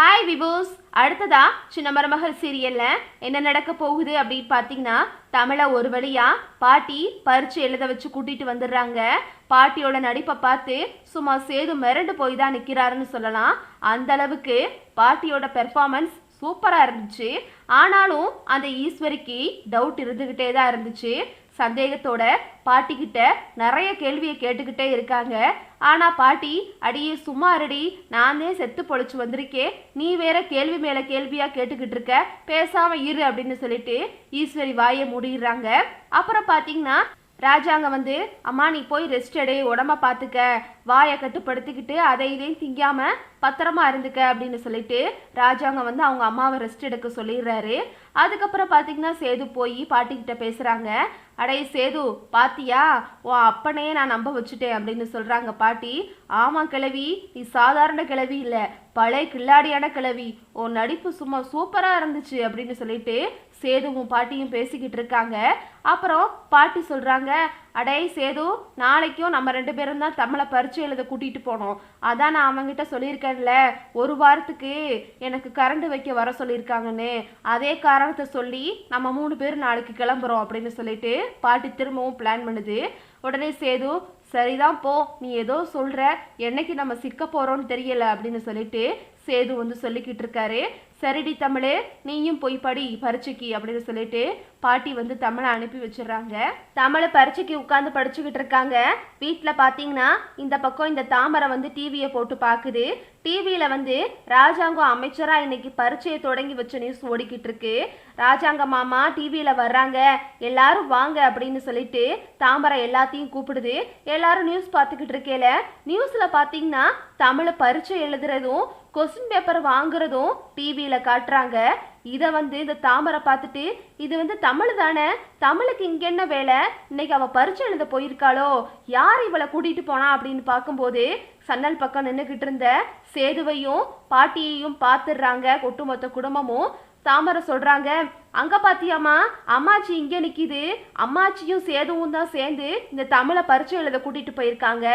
Hi விவோஸ் அடுத்ததா சின்ன மருமகள் சீரியல்ல என்ன நடக்க போகுது அப்படின்னு பார்த்தீங்கன்னா தமிழை ஒரு வழியா பாட்டி பரிச்சு எழுத வச்சு கூட்டிட்டு வந்துடுறாங்க. பாட்டியோட நடிப்பை பார்த்து சும்மா சேது மிரண்டு போய் தான் நிற்கிறாருன்னு சொல்லலாம். அந்த அளவுக்கு பாட்டியோட பெர்ஃபார்மன்ஸ் சூப்பராக இருந்துச்சு. ஆனாலும் அந்த ஈஸ்வரிக்கு டவுட் இருந்துக்கிட்டே தான் இருந்துச்சு. சந்தேகத்தோட பாட்டிக்கிட்ட நிறைய கேள்வியை கேட்டுக்கிட்டே இருக்காங்க. ஆனால் பாட்டி அடியே சும்மா அடி நானே செத்து பொழைச்சி வந்திருக்கேன் நீ வேற கேள்வி மேலே கேள்வியாக கேட்டுக்கிட்டு இருக்க. பேசாமல் இரு அப்படின்னு சொல்லிட்டு ஈஸ்வரி வாயை மூடிடுறாங்க. அப்புறம் பார்த்தீங்கன்னா ராஜாங்க வந்து அம்மா நீ போய் ரெஸ்ட் எடு உடம்ப பார்த்துக்க வாயை கட்டுப்படுத்திக்கிட்டு அதை இதையும் திங்காம பத்திரமா இருந்துக்க அப்படின்னு சொல்லிட்டு ராஜாங்க வந்து அவங்க அம்மாவை ரெஸ்ட் எடுக்க சொல்லிடுறாரு. அதுக்கப்புறம் பார்த்தீங்கன்னா சேது போய் பாட்டிக்கிட்ட பேசுகிறாங்க அடே சேது பாத்தியா? ஓ அப்பனையே நான் நம்ப வச்சுட்டேன் அப்படின்னு சொல்கிறாங்க பாட்டி. ஆமாம் கிழவி நீ சாதாரண கிழவி இல்லை. பழைய கில்லாடியான கிழவி. ஓ நடிப்பு சும்மா சூப்பராக இருந்துச்சு அப்படின்னு சொல்லிட்டு சேதுவும் பாட்டியும் பேசிக்கிட்டு இருக்காங்க. அப்புறம் பாட்டி சொல்கிறாங்க அடே சேது நாளைக்கும் நம்ம ரெண்டு பேரும் தான் தமிழை பரிச்சு எழுத கூட்டிகிட்டு போனோம். அதான் நான் அவங்ககிட்ட சொல்லியிருக்கேன்ல ஒரு வாரத்துக்கு எனக்கு கரண்ட் வைக்க வர சொல்லியிருக்காங்கன்னு. அதே காரணத்தை சொல்லி நம்ம மூணு பேர் நாளைக்கு கிளம்புறோம் அப்படின்னு சொல்லிட்டு பாட்டி திரும்பவும் பிளான் பண்ணுது. உடனே சேது சரிதான் போ நீ ஏதோ சொல்ற என்னைக்கு நம்ம சிக்க போகிறோம்னு தெரியல அப்படின்னு சொல்லிட்டு சேது வந்து சொல்லிக்கிட்டு இருக்காரு சரிடி தமிழே நீயும் போய் படி பரீட்சைக்கு அப்படின்னு சொல்லிட்டு பாட்டி வந்து தமிழை அனுப்பி வச்சிடுறாங்க. தமிழை பரீட்சைக்கு உட்காந்து படிச்சுக்கிட்டு இருக்காங்க வீட்டில் பார்த்தீங்கன்னா இந்த பக்கம் இந்த தாமரை வந்து டிவியை போட்டு பார்க்குது டிவியில் வந்து ராஜாங்கம் அமைச்சராக இன்னைக்கு பரீட்சையை தொடங்கி வச்ச நியூஸ் ஓடிக்கிட்டு இருக்கு ராஜாங்க மாமா டிவியில் வர்றாங்க. எல்லாரும் வாங்க அப்படின்னு சொல்லிட்டு தாமரை எல்லாத்தையும் கூப்பிடுது. எல்லாரும் நியூஸ் பார்த்துக்கிட்டு இருக்கேல நியூஸில் பார்த்தீங்கன்னா தமிழை பரீட்சை எழுதுறதும் கொஸ்டின் பேப்பர் வாங்குறதும் டிவியில் காட்டுறாங்க. இதை வந்து இந்த தாமரை பார்த்துட்டு இது வந்து தமிழ் தானே? தமிழுக்கு இங்கே என்ன வேலை? இன்னைக்கு அவள் பரிச்சை எழுத போயிருக்காளோ? யார் இவளை கூட்டிகிட்டு போனா அப்படின்னு பார்க்கும்போது சன்னல் பக்கம் நின்றுக்கிட்டு இருந்த சேதுவையும் பாட்டியையும் பார்த்துடுறாங்க. ஒட்டுமொத்த குடும்பமும் தாமரை சொல்றாங்க அங்க பாத்தியாமா அம்மாச்சி இங்க நிக்குது. அம்மாச்சியும் சேதுவும் தான் சேர்ந்து இந்த தமிழை பரிச்சை எழுத கூட்டிட்டு போயிருக்காங்க.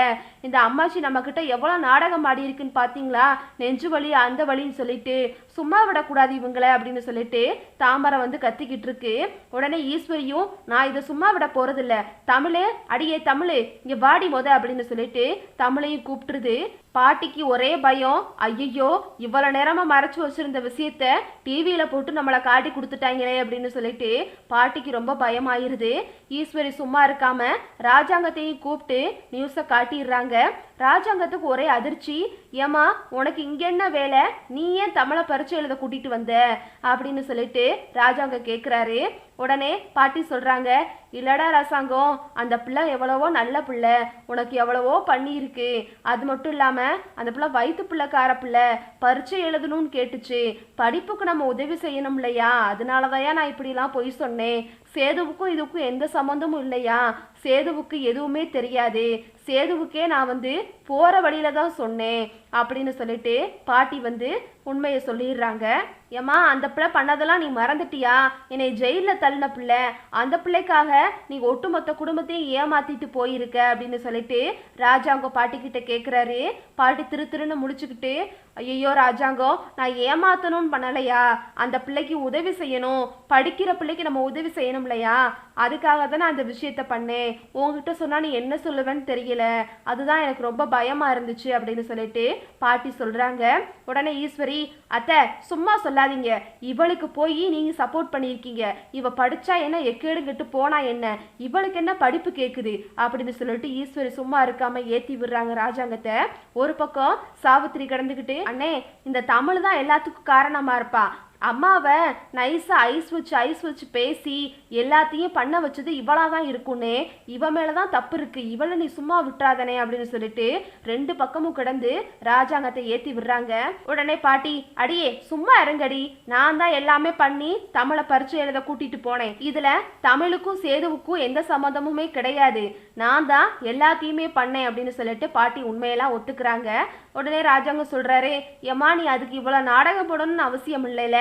இந்த அம்மாச்சி நம்ம கிட்ட எவ்வளவு நாடகம் ஆடி இருக்குன்னு பாத்தீங்களா? நெஞ்சு வலி அந்த வழின்னு சொல்லிட்டு சும்மா விடக்கூடாது இவங்கள அப்படின்னு சொல்லிட்டு தாமரை வந்து கத்திக்கிட்டு இருக்கு. உடனே ஈஸ்வரியும் நான் இதை சும்மா விட போறதில்ல. தமிழே அடியே தமிழ் இங்க வாடி மொத அப்படின்னு சொல்லிட்டு தமிழையும் கூப்பிட்டுருது. பாட்டிக்கு ஒரே பயம் ஐயோ இவ்வளவு நேரமா மறைச்சு வச்சிருந்த விஷயத்த டிவியில போட்டு நம்மளை காட்டி கொடுத்துட்டாங்க. கொடுத்துட்டாங்களே அப்படின்னு சொல்லிட்டு பாட்டிக்கு ரொம்ப பயமாயிருது. ஈஸ்வரி சும்மா இருக்காம ராஜாங்கத்தையும் கூப்பிட்டு நியூஸை காட்டிடுறாங்க. ராஜாங்கத்துக்கு ஒரே அதிர்ச்சி. ஏமா உனக்கு இங்கே என்ன வேலை? நீ ஏன் தமிழை பரிச்சை எழுத கூட்டிட்டு வந்த? அப்படின்னு சொல்லிட்டு ராஜாங்க கேட்குறாரு உடனே பாட்டி சொல்றாங்க இல்லடா ரசாங்கம் அந்த பிள்ளை எவ்வளவோ நல்ல பிள்ளை. உனக்கு எவ்வளவோ பண்ணியிருக்கு. அது மட்டும் இல்லாமல் அந்த பிள்ளை வயிற்று பிள்ளைக்கார பிள்ளை. பரீட்சை எழுதணும்னு கேட்டுச்சு. படிப்புக்கு நம்ம உதவி செய்யணும் இல்லையா அதனாலதான் நான் இப்படிலாம் பொய் சொன்னேன். சேதுவுக்கும் இதுக்கும் எந்த சம்மந்தமும் இல்லையா? சேதுவுக்கு எதுவுமே தெரியாது. சேதுவுக்கே நான் வந்து போகிற வழியில தான் சொன்னேன் அப்படின்னு சொல்லிட்டு பாட்டி வந்து உண்மையை சொல்லிடுறாங்க. ஏம்மா அந்த பிள்ளை பண்ணதெல்லாம் நீ மறந்துட்டியா? என்னை ஜெயிலில் தள்ளின பிள்ளை. அந்த பிள்ளைக்காக நீ ஒட்டுமொத்த குடும்பத்தையும் ஏமாத்திட்டு போயிருக்க அப்படின்னு சொல்லிட்டு ராஜாங்கோ பாட்டிக்கிட்ட கேட்குறாரு பாட்டி திரு திருன்னு முடிச்சுக்கிட்டு ஐயோ ராஜாங்கோ நான் ஏமாத்தணும்னு பண்ணலையா? அந்த பிள்ளைக்கு உதவி செய்யணும். படிக்கிற பிள்ளைக்கு நம்ம உதவி செய்யணும் இல்லையா அதுக்காக தான் நான் அந்த விஷயத்த பண்ணேன். உங்ககிட்ட சொன்னால் நீ என்ன சொல்லுவேன்னு தெரியல. அதுதான் எனக்கு ரொம்ப பயமாக இருந்துச்சு அப்படின்னு சொல்லிட்டு பாட்டி சொல்கிறாங்க உடனே ஈஸ்வரி அத்தை சும்மா சொல்லாதீங்க. இவளுக்கு போய் நீங்க சப்போர்ட் பண்ணியிருக்கீங்க. இவ படிச்சா என்ன எக்கேடுங்கிட்டு போனா என்ன? இவளுக்கு என்ன படிப்பு கேட்குது அப்படின்னு சொல்லிட்டு ஈஸ்வரி சும்மா இருக்காம ஏத்தி விடுறாங்க ராஜாங்கத்தை. ஒரு பக்கம் சாவித்திரி கிடந்துக்கிட்டு அண்ணே இந்த தமிழ் தான் எல்லாத்துக்கும் காரணமா இருப்பா. அம்மாவை நைஸாக ஐஸ் வச்சு ஐஸ் வச்சு பேசி எல்லாத்தையும் பண்ண வச்சது இவளாக தான் இருக்குன்னே இவ மேலே தான் தப்பு இருக்குது இவளை நீ சும்மா விட்டுறாதனே அப்படின்னு சொல்லிட்டு ரெண்டு பக்கமும் கிடந்து ராஜாங்கத்தை ஏற்றி விடுறாங்க. உடனே பாட்டி அடியே சும்மா இறங்கடி நான் தான் எல்லாமே பண்ணி தமிழை பரிச்சை எழுத கூட்டிட்டு போனேன். இதில் தமிழுக்கும் சேதுவுக்கும் எந்த சம்மந்தமுமே கிடையாது. நான் தான் எல்லாத்தையுமே பண்ணேன் அப்படின்னு சொல்லிட்டு பாட்டி உண்மையெல்லாம் ஒத்துக்கிறாங்க. உடனே ராஜாங்க சொல்கிறாரு எம்மா நீ அதுக்கு இவ்வளோ நாடகம் போடணும்னு அவசியம் இல்லைல்ல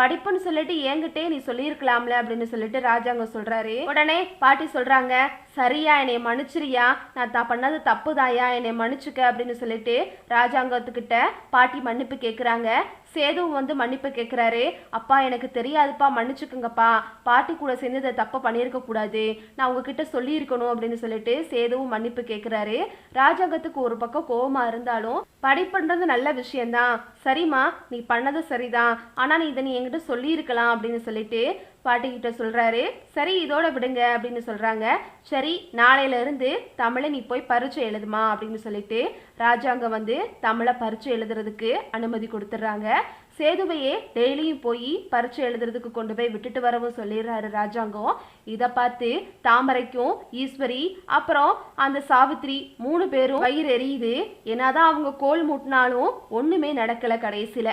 படிப்புன்னு சொல்லிட்டு என்கிட்டே நீ சொல்லியிருக்கலாம்ல அப்படின்னு சொல்லிட்டு ராஜாங்க சொல்றாரு. உடனே பாட்டி சொல்றாங்க சரியா என்னை மன்னிச்சிரியா. நான் த பண்ணது தப்புதாயா என்னை மன்னிச்சுக்க அப்படின்னு சொல்லிட்டு ராஜாங்கத்துக்கிட்ட பாட்டி மன்னிப்பு கேட்குறாங்க சேதுவும் வந்து மன்னிப்பு கேட்குறாரு அப்பா எனக்கு தெரியாதுப்பா. மன்னிச்சுக்குங்கப்பா. பாட்டி கூட சேர்ந்து இதை தப்பை பண்ணியிருக்க கூடாது. நான் உங்ககிட்ட சொல்லியிருக்கணும் அப்படின்னு சொல்லிட்டு சேதுவும் மன்னிப்பு கேட்குறாரு ராஜாங்கத்துக்கு ஒரு பக்கம் கோவமா இருந்தாலும் படிப்புன்றது நல்ல விஷயம்தான். சரிம்மா நீ பண்ணது சரிதான். ஆனால் நீ இதை நீ என்கிட்ட சொல்லியிருக்கலாம் அப்படின்னு சொல்லிட்டு பாட்டிக்கிட்ட சொல்கிறாரு சரி இதோட விடுங்க அப்படின்னு சொல்கிறாங்க சரி நாளையில இருந்து தமிழை நீ போய் பரீட்சை எழுதுமா அப்படின்னு சொல்லிட்டு ராஜாங்க வந்து தமிழை பரீட்சை எழுதுறதுக்கு அனுமதி கொடுத்துட்றாங்க. சேதுவையே டெய்லியும் போய் பரீட்சை எழுதுறதுக்கு கொண்டு போய் விட்டுட்டு வரவும் சொல்லிடுறாரு ராஜாங்கம். இதை பார்த்து தாமரைக்கும் ஈஸ்வரி அப்புறம் அந்த சாவித்ரி மூணு பேரும் வயிறு எரியுது. என்னதான் அவங்க கோல் மூட்டினாலும் ஒன்றுமே நடக்கலை கடைசியில்.